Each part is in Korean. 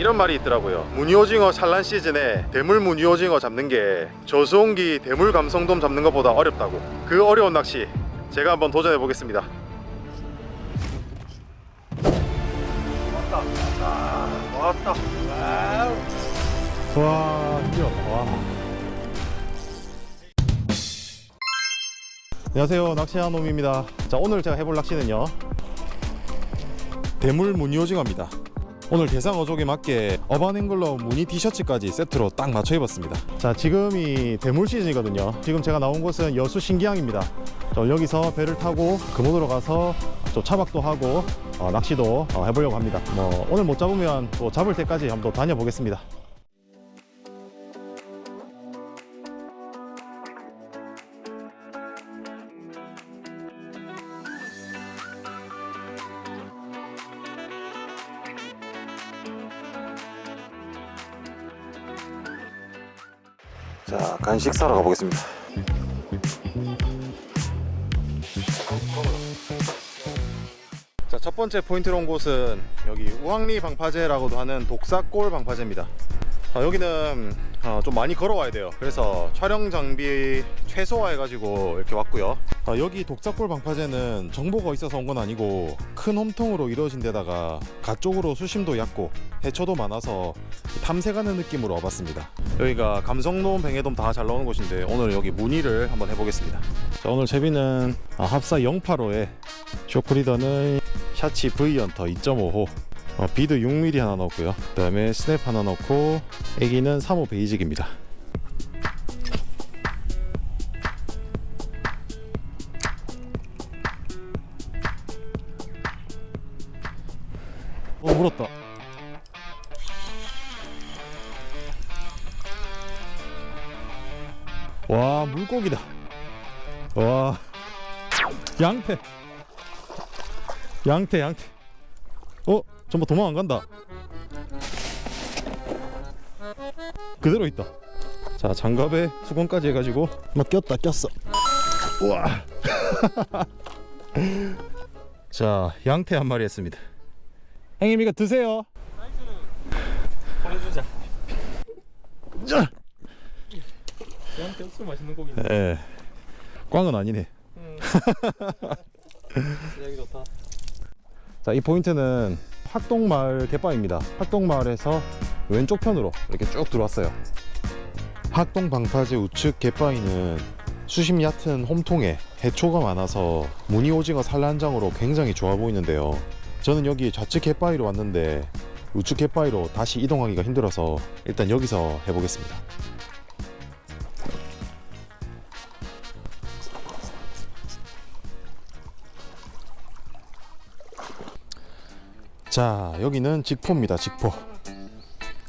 이런 말이 있더라고요. 무늬오징어 산란 시즌에 대물 무늬오징어 잡는 게 저수온기 대물 감성돔 잡는 것보다 어렵다고. 그 어려운 낚시 제가 한번 도전해 보겠습니다. 왔다. 와, 힘들었다. 와. 안녕하세요. 낚시한 놈입니다. 자, 오늘 제가 해볼 낚시는요. 대물 무늬오징어입니다. 오늘 대상 어족에 맞게 어반앵글러 무늬 티셔츠까지 세트로 딱 맞춰 입었습니다. 자, 지금이 대물 시즌이거든요. 지금 제가 나온 곳은 여수 신기항입니다. 저 여기서 배를 타고 금호도로 가서 좀 차박도 하고 어, 낚시도 어, 해보려고 합니다. 뭐 오늘 못 잡으면 또 잡을 때까지 한번 다녀보겠습니다. 간식 사러 가보겠습니다. 자, 첫 번째 포인트로 온 곳은 여기 우황리 방파제라고도 하는 독사골 방파제입니다. 아, 여기는 어, 좀 많이 걸어와야 돼요. 그래서 촬영 장비 최소화해가지고 이렇게 왔고요. 아, 여기 독사골 방파제는 정보가 있어서 온 건 아니고 큰 홈통으로 이루어진 데다가 가쪽으로 수심도 얕고 해초도 많아서 탐색하는 느낌으로 와봤습니다. 여기가 감성돔, 뱅에돔 다 잘 나오는 곳인데 오늘 여기 무늬를 한번 해보겠습니다. 자, 오늘 채비는 아, 합사 085에 쇼크리더는 샤치 V 연터 2.5호 어, 비드 6mm 하나 넣었고요. 그 다음에 스냅 하나 넣고 애기는 3호 베이직입니다. 어 물었다. 와 물고기다. 와 양태. 양태 양태. 어 전부 도망 안 간다. 그대로 있다. 자 장갑에 수건까지 해가지고 막 꼈다 꼈어. 우와. 자 양태 한 마리 했습니다. 형님 이거 드세요. 보내주자. 자. 저한테 엄청 맛있는 고기인데. 예. 꽝은 아니네. 음. 여기 좋다. 자, 이 포인트는 학동마을 갯바입니다. 학동마을에서 왼쪽 편으로 이렇게 쭉 들어왔어요. 학동 방파제 우측 갯바위는 수심 얕은 홈통에 해초가 많아서 무늬 오징어 산란장으로 굉장히 좋아 보이는데요. 저는 여기 좌측 갯바위로 왔는데 우측 갯바위로 다시 이동하기가 힘들어서 일단 여기서 해보겠습니다. 자 여기는 직포입니다 직포.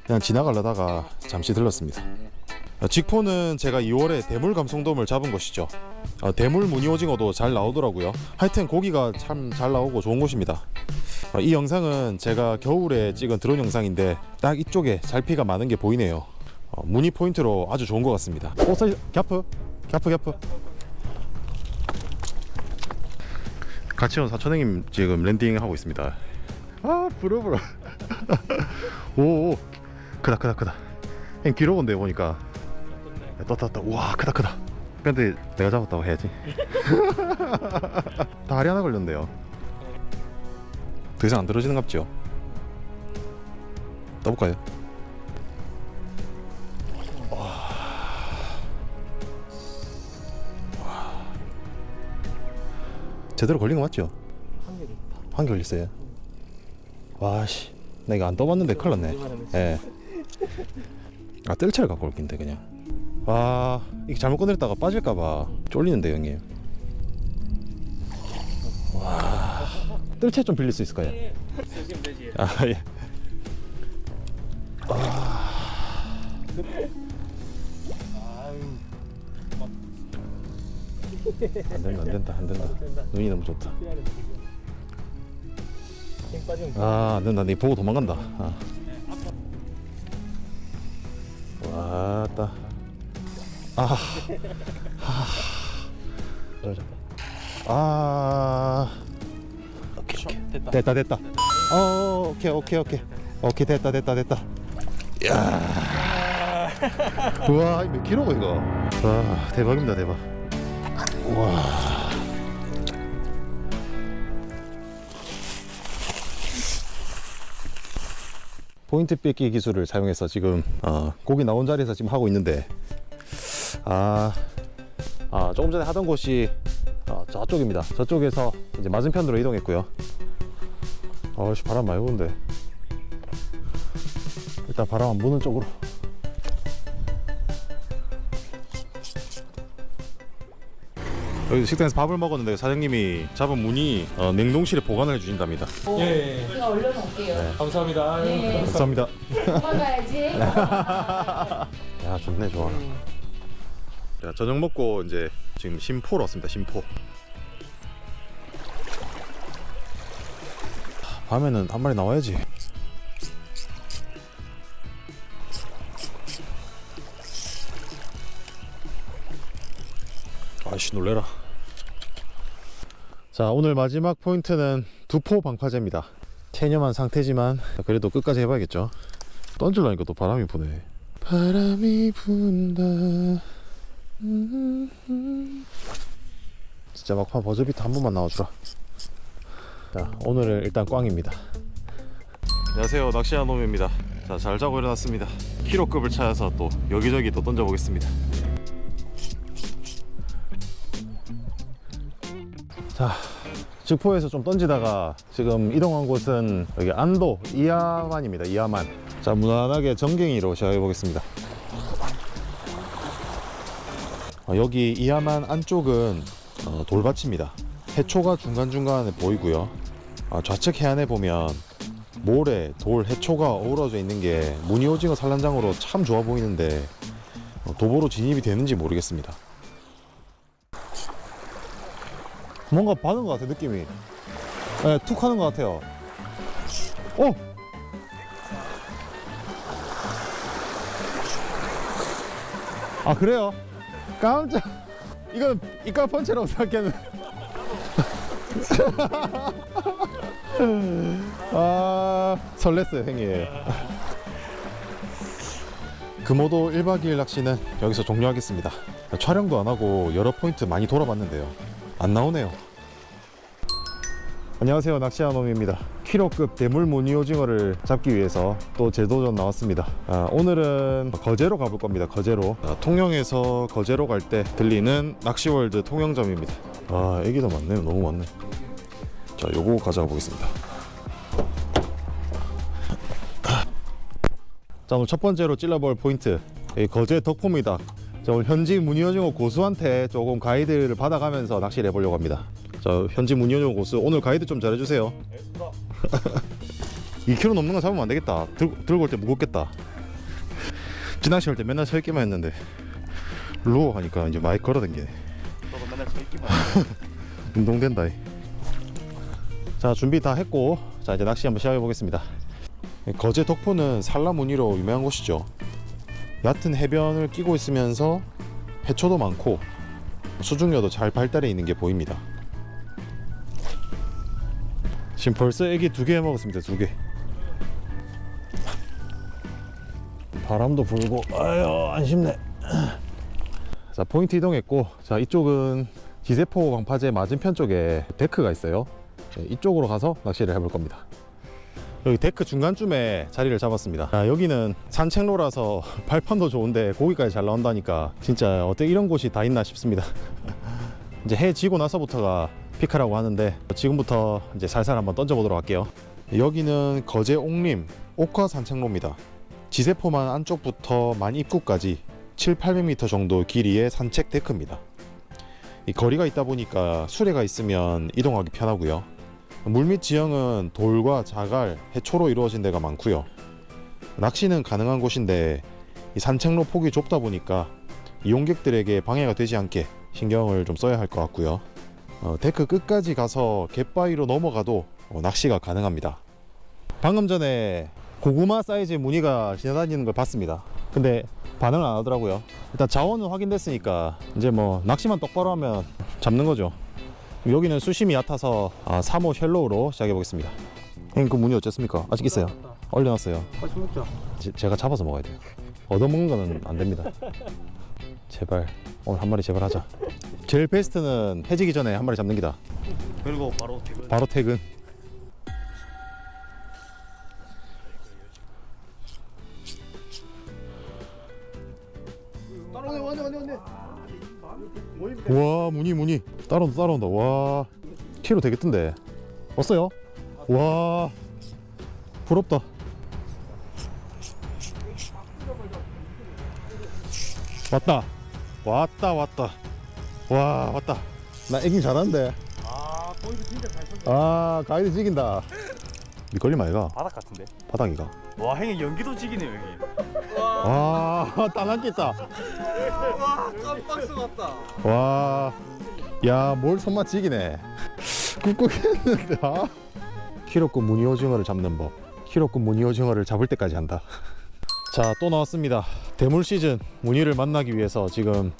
그냥 지나가려다가 잠시 들렀습니다. 어, 직포는 제가 2월에 대물 감성돔을 잡은 곳이죠. 어, 대물 무늬 오징어도 잘 나오더라고요. 하여튼 고기가 참 잘 나오고 좋은 곳입니다. 어, 이 영상은 제가 겨울에 찍은 드론 영상인데 딱 이쪽에 잘피가 많은 게 보이네요. 어, 무늬 포인트로 아주 좋은 것 같습니다. 오 사이 갸프 갸프 갸프. 같이 온 사촌형님 지금 랜딩하고 있습니다 아 부러부러 오오. 크다 크다 크다. 형 기록은데 보니까. 야, 떴다 떴다. 우와 크다 크다. 근데 내가 잡았다고 해야지. 다리 하나 걸렸는데요. 더 이상 안 떨어지는 갑죠 떠볼까요? 와. 제대로 걸린 거 맞죠? 한 개 걸렸어요. 와씨, 나 이거 안 떠봤는데 큰일 났네. 예. 아 뜰채를 갖고 올 낀데 그냥. 와, 이게 잘못 꺼냈다가 빠질까봐 쫄리는데 형님. 와, 뜰채 좀 빌릴 수 있을까요? 아 예. 안 된다, 안 된다, 안 된다. 눈이 너무 좋다. 지금. 힘 빠지면 아, 안 된다. 니 보고 도망간다. 아. 왔다. 아. 아. 그러자. 아. 오케이, 오케이. 됐다. 됐다, 됐다. 어, 오케이, 오케이, 오케이. 오케이 됐다 됐다 됐다 이야 우와 몇 킬로고 이거 와 대박입니다 대박 우와 포인트 뺏기 기술을 사용해서 지금 어, 고기 나온 자리에서 지금 하고 있는데 아, 아 조금 전에 하던 곳이 어, 저쪽입니다. 저쪽에서 이제 맞은편으로 이동했고요. 어씨 바람 많이 부는데. 일단 바람 안 부는 쪽으로 여기 식당에서 밥을 먹었는데 사장님이 잡은 무늬 어, 냉동실에 보관을 해주신답니다 예, 예. 제가 올려놓을게요. 감사합니다. 아유, 네. 감사합니다. 감사합니다 도망가야지. 야 좋네 좋아 자 저녁 먹고 이제 지금 심포로 왔습니다 심포 밤에는 한 마리 나와야지 아이씨 놀래라. 자 오늘 마지막 포인트는 두포 방파제입니다. 체념한 상태지만 그래도 끝까지 해봐야겠죠. 던질라니까 또 바람이 부네. 바람이 분다. 진짜 막판 버저비트 한 번만 나와주라. 자 오늘은 일단 꽝입니다. 안녕하세요. 낚시한 놈입니다. 자 잘 자고 일어났습니다. 키로급을 찾아서 또 여기저기 또 던져보겠습니다 자 직포에서 좀 던지다가 지금 이동한 곳은 여기 안도 이하만입니다 이하만. 자 무난하게 정갱이로 시작해 보겠습니다. 어, 여기 이하만 안쪽은 어, 돌밭입니다. 해초가 중간중간에 보이고요. 아, 좌측 해안에 보면 모래, 돌, 해초가 어우러져 있는 게 무늬오징어 산란장으로 참 좋아 보이는데 어, 도보로 진입이 되는지 모르겠습니다 뭔가 받은 것 같아 느낌이. 네, 툭 하는 것 같아요. 어! 아 그래요? 깜짝 이건 이과 펀치라고 생각했는데. 아 설렜어요 형님 금오도 1박 2일 낚시는 여기서 종료하겠습니다. 촬영도 안 하고 여러 포인트 많이 돌아봤는데요 안 나오네요. 안녕하세요. 낚시한 놈입니다. 키로급 대물 무늬 오징어를 잡기 위해서 또 재도전 나왔습니다. 아, 오늘은 거제로 가볼 겁니다. 거제로. 아, 통영에서 거제로 갈 때 들리는 낚시월드 통영점입니다. 아 애기도 많네요. 너무 많네. 자 요거 가져가 보겠습니다. 자 오늘 첫 번째로 찔러볼 포인트. 이 거제 덕포입니다 자 오늘 현지 무늬오징어 고수한테 조금 가이드를 받아가면서 낚시를 해보려고 합니다. 자 현지 무늬오징어 고수 오늘 가이드 좀 잘해주세요. 2kg 넘는 거 잡으면 안 되겠다. 들, 들고 올 때 무겁겠다. 지낚시 할 때 맨날 서 있기만 했는데 루어 하니까 이제 많이 걸어댕기네. 저도 맨날 서 있기만. 운동된다. 이. 자 준비 다 했고 자 이제 낚시 한번 시작해 보겠습니다. 거제 덕포는 산라 무늬로 유명한 곳이죠 얕은 해변을 끼고 있으면서 해초도 많고 수중료도 잘 발달해 있는 게 보입니다. 지금 벌써 애기 두 개 먹었습니다 두 개. 바람도 불고 아유 안심네 자 포인트 이동했고 자 이쪽은 지세포 방파제 맞은편 쪽에 데크가 있어요. 네, 이쪽으로 가서 낚시를 해볼 겁니다 여기 데크 중간쯤에 자리를 잡았습니다. 자, 여기는 산책로라서 발판도 좋은데 고기까지 잘 나온다니까 진짜 어떻게 이런 곳이 다 있나 싶습니다. 이제 해 지고 나서부터가 피크라고 하는데 지금부터 이제 살살 한번 던져보도록 할게요. 여기는 거제 옥림 옥화 산책로입니다. 지세포만 안쪽부터 만 입구까지 7, 800m 정도 길이의 산책 데크입니다. 이 거리가 있다 보니까 수레가 있으면 이동하기 편하고요. 물밑 지형은 돌과 자갈, 해초로 이루어진 데가 많고요. 낚시는 가능한 곳인데 이 산책로 폭이 좁다 보니까 이용객들에게 방해가 되지 않게 신경을 좀 써야 할 것 같고요. 어, 데크 끝까지 가서 갯바위로 넘어가도 어, 낚시가 가능합니다. 방금 전에 고구마 사이즈의 무늬가 지나다니는 걸 봤습니다. 근데 반응을 안 하더라고요. 일단 자원은 확인됐으니까 이제 뭐 낚시만 똑바로 하면 잡는 거죠. 여기는 수심이 얕아서 아, 3호 쉘로우로 시작해 보겠습니다. 형님 그 무늬 어쨌습니까? 아직 있어요? 얼려놨어요. 같이 먹자. 제, 제가 잡아서 먹어야 돼요. 얻어먹는 거는 안 됩니다. 제발 오늘 한 마리 제발 하자. 제일 베스트는 해지기 전에 한 마리 잡는 기다. 그리고 바로 퇴근. 바로 퇴근. 와 무늬 무늬. 따라온다 따라온다. 와 키로 되겠던데. 왔어요? 와 부럽다. 왔다. 왔다 왔다. 와 왔다. 나 애기 잘하는데. 아 포인트 진짜 잘 쳤다. 아 가이드 찍인다. 밑걸림 아이가? 바닥 같은데. 바닥이가? 와 형님 연기도 지기네 형님. 아 땅한 겠다 와 깜빡스 같다. 와, 야, 뭘 손맛 지기네. 꾹꾹했는데, 아. 키로급 무늬 오징어를 잡는 법. 키로급 무늬 오징어를 잡을 때까지 한다. 자, 또 나왔습니다. 대물 시즌 무늬를 만나기 위해서 지금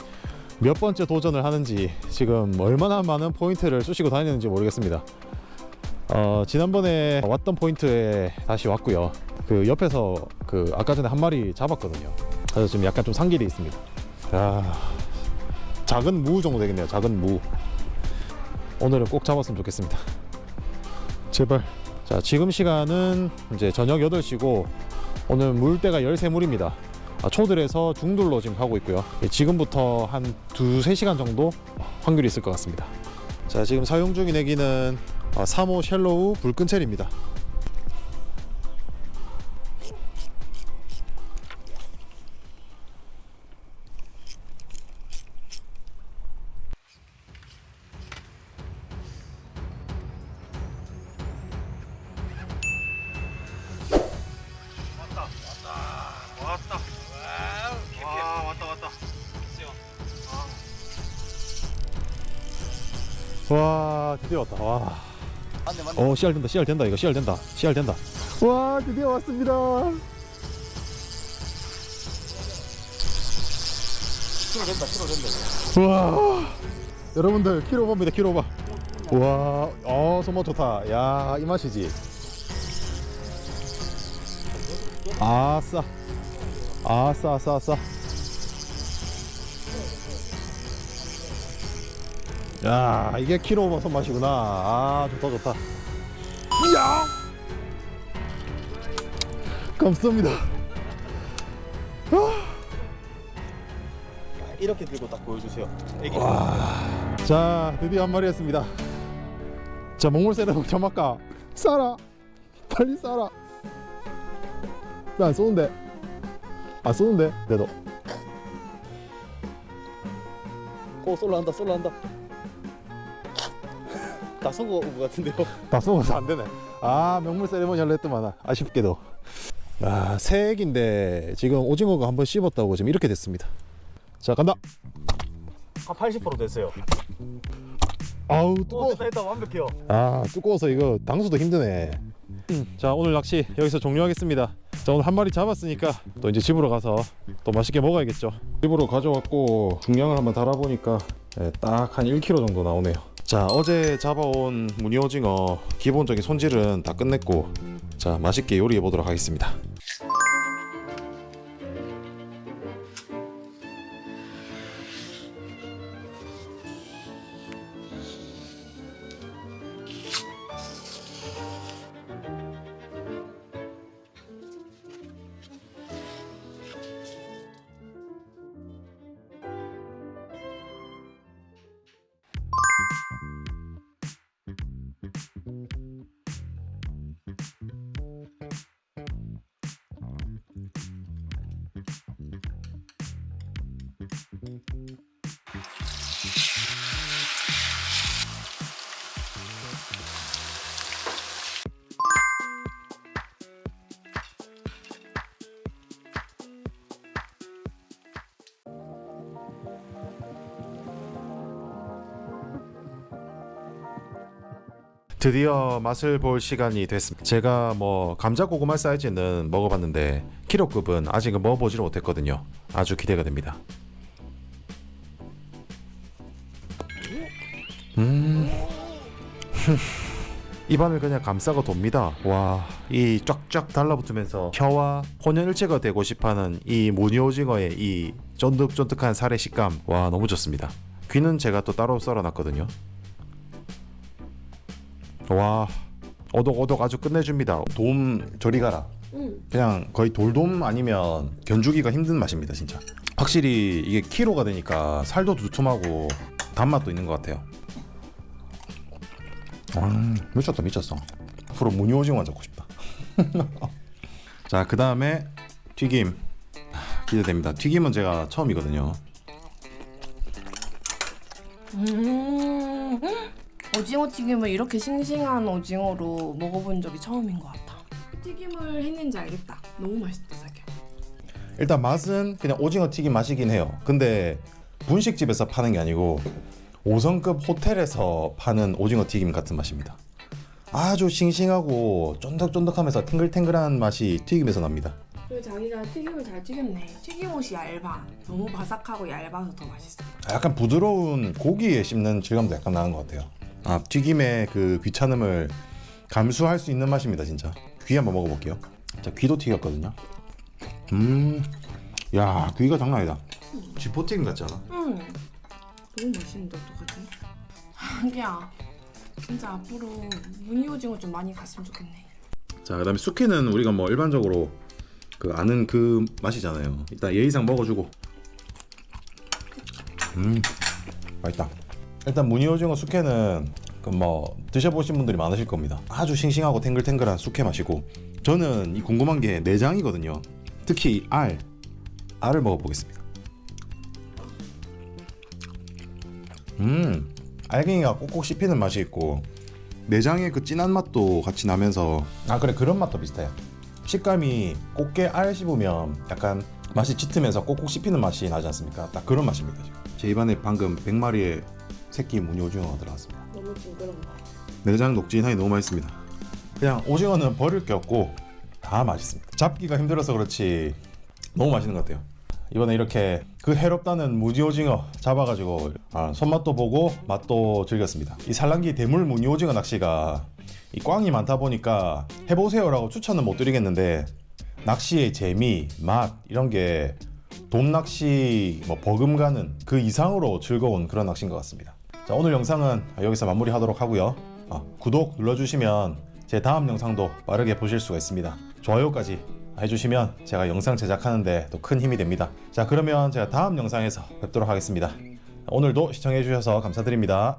몇 번째 도전을 하는지 지금 얼마나 많은 포인트를 쑤시고 다니는지 모르겠습니다. 어, 지난번에 왔던 포인트에 다시 왔고요. 그 옆에서 그 아까 전에 한 마리 잡았거든요. 그래서 지금 약간 좀 상길이 있습니다. 야, 작은 무 정도 되겠네요. 작은 무. 오늘은 꼭 잡았으면 좋겠습니다. 제발. 자, 지금 시간은 이제 저녁 8시고 오늘 물때가 13물입니다. 아, 초들에서 중들로 지금 가고 있고요. 예, 지금부터 한 두세 시간 정도 확률이 있을 것 같습니다. 자, 지금 사용 중인 애기는 아, 3호 쉘로우 불끈첼입니다. 와, 드디어 왔다. 와. 맞네 맞네. 어, 씨알 된다. 씨알 된다. 이거 씨알 된다. 씨알 된다. 와, 드디어 왔습니다. 키로 된다 키로 된다. 와 여러분들 키로바입니다 키로바 와 어, 손맛 좋다 야 이 맛이지 아싸 아싸 아싸 아싸 야 이게 키로바 손맛이구나 아 좋다 좋다 야 감사합니다 이렇게 들고 딱 보여주세요. 애기. 와. 자, 드디어 한 마리 했습니다. 자, 먹물 세라고 점할까? 쏴라. 빨리 쏴라. 나안 쏘는데. 안 쏘는데? 내도. 오 솔로 한다 솔로 한다. 다 쏜거 온거 같은데요. 다 쏘면서 안 되네. 아, 명물 세레머니 할려 했더만 아쉽게도. 아, 새 액인데 지금 오징어가 한번 씹었다고 지금 이렇게 됐습니다. 자, 간다. 한 80% 됐어요. 아우, 오 뜨거워. 됐다 됐다 완벽해요. 아 두꺼워서 이거 당수도 힘드네 자 오늘 낚시 여기서 종료하겠습니다 자 오늘 한 마리 잡았으니까 또 이제 집으로 가서 또 맛있게 먹어야겠죠 집으로 가져왔고 중량을 한번 달아보니까 예, 딱한 1kg 정도 나오네요 자 어제 잡아온 무늬오징어 기본적인 손질은 다 끝냈고 자 맛있게 요리해 보도록 하겠습니다 드디어 맛을 볼 시간이 됐습니다. 제가 뭐 감자 고구마 사이즈는 먹어봤는데 키로급은 아직은 먹어보지를 못했거든요. 아주 기대가 됩니다. 음, 입안을 그냥 감싸고 돕니다. 와, 이 쫙쫙 달라붙으면서 혀와 혼연일체가 되고 싶어하는 이 무늬오징어의 이 쫀득쫀득한 살의 식감, 와 너무 좋습니다. 귀는 제가 또 따로 썰어놨거든요. 와, 오독오독 아주 끝내줍니다. 돔 저리 가라. 응. 그냥 거의 돌돔 아니면 견주기가 힘든 맛입니다 진짜 확실히 이게 키로가 되니까 살도 두툼하고 단맛도 있는 것 같아요 음, 미쳤다 미쳤어 앞으로 무늬 오징어 잡고 싶다 자 그 다음에 튀김 아, 기대됩니다 튀김은 제가 처음이거든요 음. 오징어 튀김을 이렇게 싱싱한 오징어로 먹어본 적이 처음인 것 같아. 튀김을 했는지 알겠다. 너무 맛있다, 자기야. 일단 맛은 그냥 오징어 튀김 맛이긴 해요. 근데 분식집에서 파는 게 아니고 5성급 호텔에서 파는 오징어 튀김 같은 맛입니다. 아주 싱싱하고 쫀득쫀득하면서 탱글탱글한 맛이 튀김에서 납니다. 그리고 자기가 튀김을 잘 튀겼네. 튀김옷이 얇아. 너무 바삭하고 얇아서 더 맛있어. 약간 부드러운 고기에 씹는 질감도 약간 나는 것 같아요. 아 튀김의 그 귀찮음을 감수할 수 있는 맛입니다 진짜. 귀 한번 먹어볼게요. 자 귀도 튀겼거든요. 음, 야 귀가 장난 아니다. 쥐포 튀김 같지 않아? 응. 너무 맛있는데 어떡하지? 자기야. 진짜 앞으로 무늬 오징어 좀 많이 갔으면 좋겠네. 자 그다음에 숙회는 우리가 뭐 일반적으로 그 아는 그 맛이잖아요. 일단 예의상 먹어주고. 음 맛있다. 일단 무늬오징어 숙회는 그뭐 드셔보신 분들이 많으실 겁니다. 아주 싱싱하고 탱글탱글한 숙회 맛이고 저는 이 궁금한 게 내장이거든요. 특히 이 알, 알을 먹어보겠습니다. 음 알갱이가 꼭꼭 씹히는 맛이 있고 내장의 그 진한 맛도 같이 나면서 아 그래 그런 맛도 비슷해요 식감이 꽃게 알 씹으면 약간 맛이 짙으면서 꼭꼭 씹히는 맛이 나지 않습니까 딱 그런 맛입니다 지금. 제 입안에 방금 100마리의 새끼 무늬 오징어가 들어갔습니다. 너무 징그러운다. 내장 녹진하니 너무 맛있습니다. 그냥 오징어는 버릴 게 없고 다 맛있습니다. 잡기가 힘들어서 그렇지 너무 맛있는 것 같아요. 이번에 이렇게 그 해롭다는 무늬 오징어 잡아가지고 아, 손맛도 보고 맛도 즐겼습니다. 이 살랑기 대물 무늬 오징어 낚시가 이 꽝이 많다 보니까 해보세요라고 추천은 못 드리겠는데 낚시의 재미, 맛 이런 게 돔낚시 뭐 버금가는 그 이상으로 즐거운 그런 낚시인 것 같습니다. 자 오늘 영상은 여기서 마무리하도록 하고요. 아, 구독 눌러주시면 제 다음 영상도 빠르게 보실 수가 있습니다. 좋아요까지 해주시면 제가 영상 제작하는데 또 큰 힘이 됩니다. 자 그러면 제가 다음 영상에서 뵙도록 하겠습니다. 오늘도 시청해주셔서 감사드립니다.